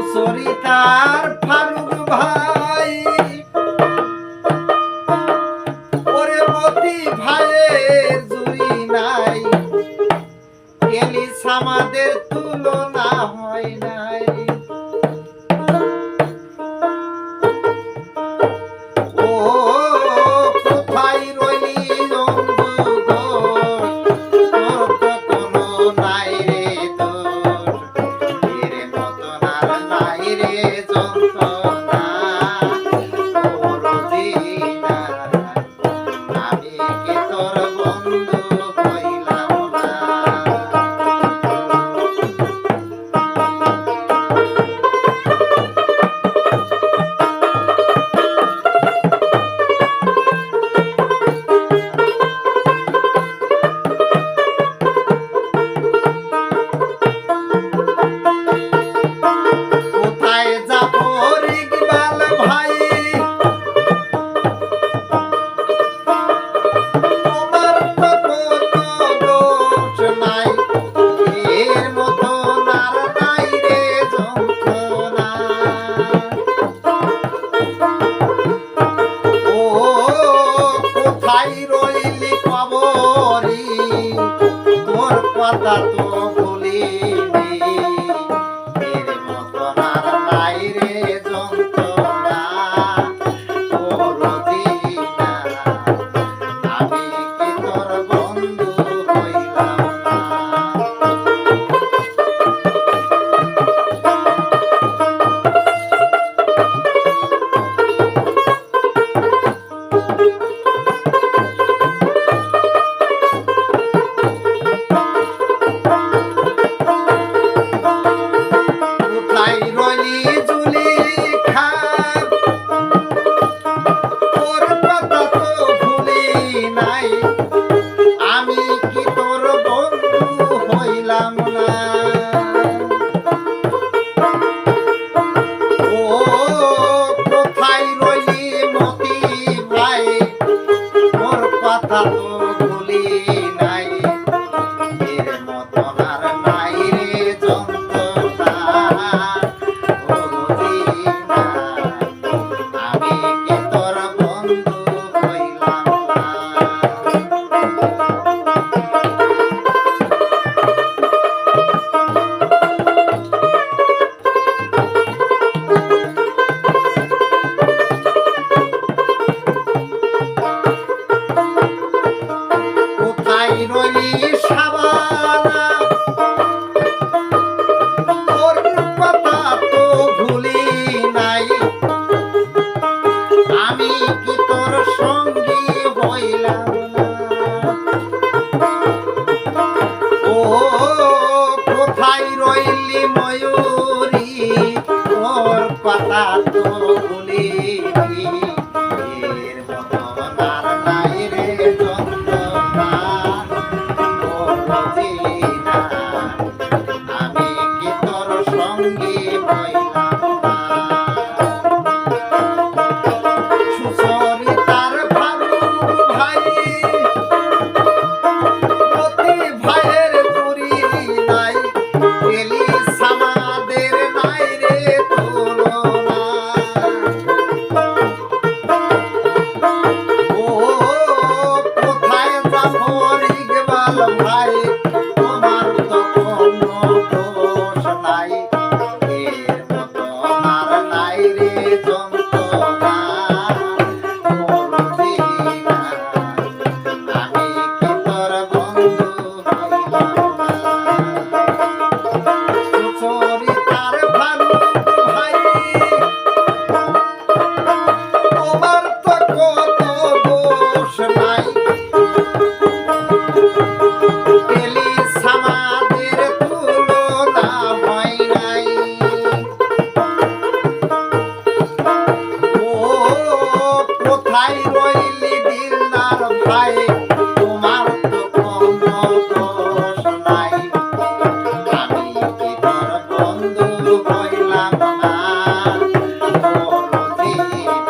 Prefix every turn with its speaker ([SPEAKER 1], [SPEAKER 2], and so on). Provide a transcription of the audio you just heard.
[SPEAKER 1] সুচরিতার ফারুক ভাই। ওরে মতি ভাইয়ের জুড়ি নাই। এলিস আমাদের তুলনা পাবরি তোর কথা তো ভুলি রাধা পাতা তো বলে Oh.